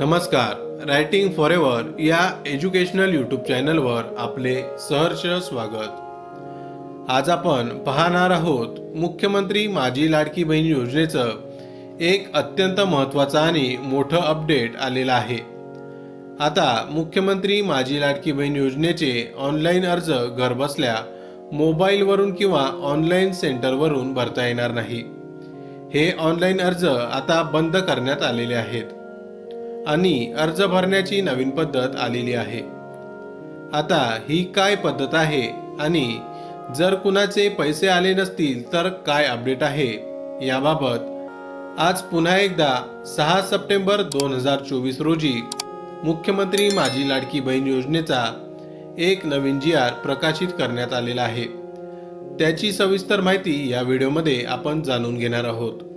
नमस्कार. Writing for ever या educational YouTube चॅनलवर आपले सहर्ष स्वागत. आज आपण पाहणार आहोत मुख्यमंत्री माझी लाडकी बहीण योजनेचं एक अत्यंत महत्त्वाचं आणि मोठं अपडेट आलेलं आहे. आता मुख्यमंत्री माझी लाडकी बहीण योजनेचे ऑनलाईन अर्ज घरबसल्या मोबाईलवरून किंवा ऑनलाईन सेंटरवरून भरता येणार नाही. हे ऑनलाईन अर्ज आता बंद करण्यात आलेले आहेत. आणि अर्ज भरण्याची नवीन पद्धत आलेली आहे. आता ही काय पद्धत आहे आणि जर कुणाचे पैसे आले नसतील तर काय अपडेट आहे याबाबत आज पुन्हा एकदा सहा सप्टेंबर दोन हजार चोवीस रोजी मुख्यमंत्री माझी लाडकी बहीण योजनेचा एक नवीन जी आर प्रकाशित करण्यात आलेला आहे. त्याची सविस्तर माहिती या व्हिडिओमध्ये आपण जाणून घेणार आहोत.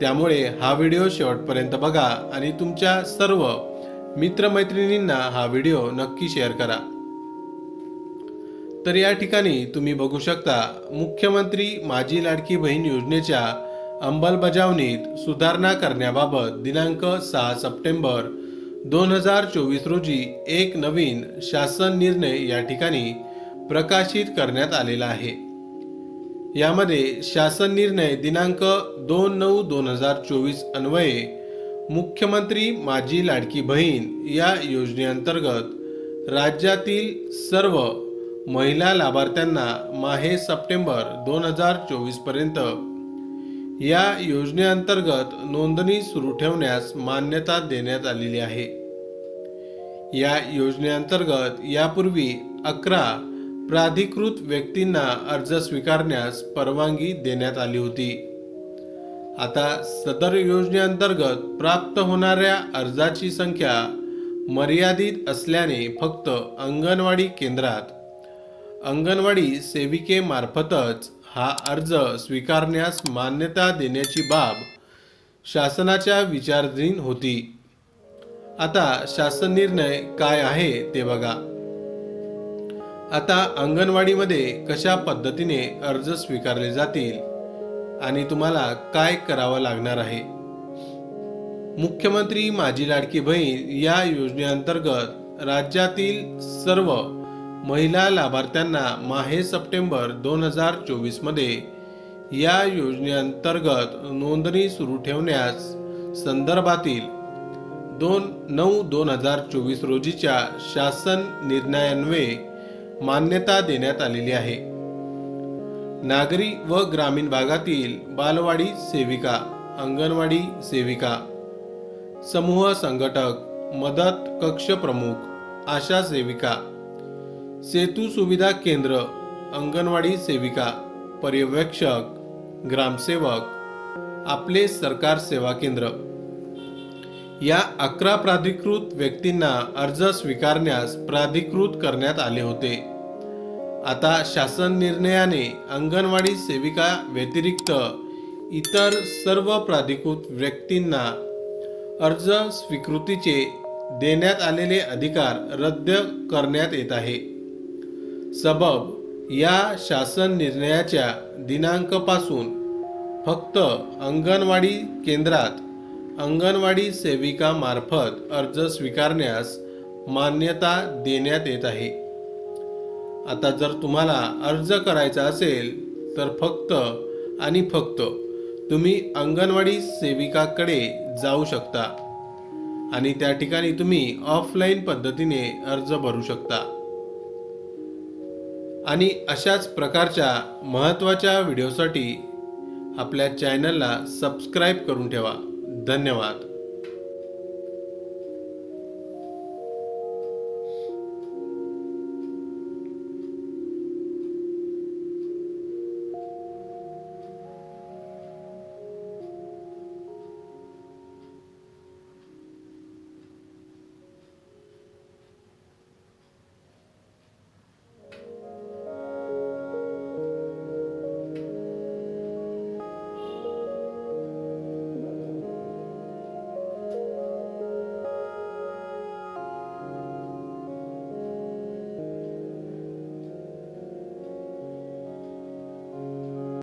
त्यामुळे हा व्हिडिओ शेवटपर्यंत बघा आणि तुमच्या सर्व मित्रमैत्रिणींना हा व्हिडिओ नक्की शेअर करा. तर या ठिकाणी तुम्ही बघू शकता मुख्यमंत्री माझी लाडकी बहीण योजनेच्या अंमलबजावणीत सुधारणा करण्याबाबत दिनांक सहा सप्टेंबर दोन हजार चोवीस रोजी एक नवीन शासन निर्णय या ठिकाणी प्रकाशित करण्यात आलेला आहे. यामध्ये शासन निर्णय दिनांक दोन नऊ दोन हजार चोवीस अन्वये मुख्यमंत्री माझी लाडकी बहीण या योजनेअंतर्गत राज्यातील सर्व महिला लाभार्थ्यांना माहे सप्टेंबर दोन हजार चोवीसपर्यंत या योजनेअंतर्गत नोंदणी सुरू ठेवण्यास मान्यता देण्यात आलेली आहे. या योजनेअंतर्गत यापूर्वी अकरा प्राधिकृत व्यक्तींना अर्ज स्वीकारण्यास परवानगी देण्यात आली होती. आता सदर योजनेअंतर्गत प्राप्त होणाऱ्या अर्जाची संख्या मर्यादित असल्याने फक्त अंगणवाडी केंद्रात अंगणवाडी सेविकेमार्फतच हा अर्ज स्वीकारण्यास मान्यता देण्याची बाब शासनाच्या विचाराधीन होती. आता शासन निर्णय काय आहे ते बघा. आता अंगणवाडीमध्ये कशा पद्धतीने अर्ज स्वीकारले जातील आणि तुम्हाला काय करावं लागणार आहे? मुख्यमंत्री माझी लाडकी बहीण या योजनेअंतर्गत राज्यातील सर्व महिला लाभार्थ्यांना माहे सप्टेंबर दोन हजार चोवीसमध्ये या योजनेअंतर्गत नोंदणी सुरू ठेवण्यास संदर्भातील दोन नऊ दोन हजार चोवीस रोजीच्या शासन निर्णयान्वये मान्यता देण्यात आलेली आहे. नागरी व ग्रामीण भागातील बालवाडी सेविका अंगणवाडी सेविका समूह संघटक मदत कक्ष प्रमुख आशा सेविका सेतू सुविधा केंद्र अंगणवाडी सेविका पर्यवेक्षक ग्रामसेवक आपले सरकार सेवा केंद्र. या अकरा प्राधिकृत व्यक्तींना अर्ज स्वीकारण्यास प्राधिकृत करण्यात आले होते. आता शासन निर्णयाने अंगणवाडी सेविका व्यतिरिक्त इतर सर्व प्राधिकृत व्यक्तींना अर्ज स्वीकृतीचे देण्यात आलेले अधिकार रद्द करण्यात येत आहे. सबब या शासन निर्णयाच्या दिनांकपासून फक्त अंगणवाडी केंद्रात अंगणवाडी सेविकामार्फत अर्ज स्वीकारण्यास मान्यता देण्यात येत आहे. आता जर तुम्हाला अर्ज करायचा असेल तर फक्त आणि फक्त तुम्ही अंगणवाडी सेविकाकडे जाऊ शकता. आणि त्या ठिकाणी तुम्ही ऑफलाईन पद्धतीने अर्ज भरू शकता. आणि अशाच प्रकारच्या महत्त्वाच्या व्हिडिओसाठी आपल्या चॅनलला सबस्क्राईब करून ठेवा. धन्यवाद.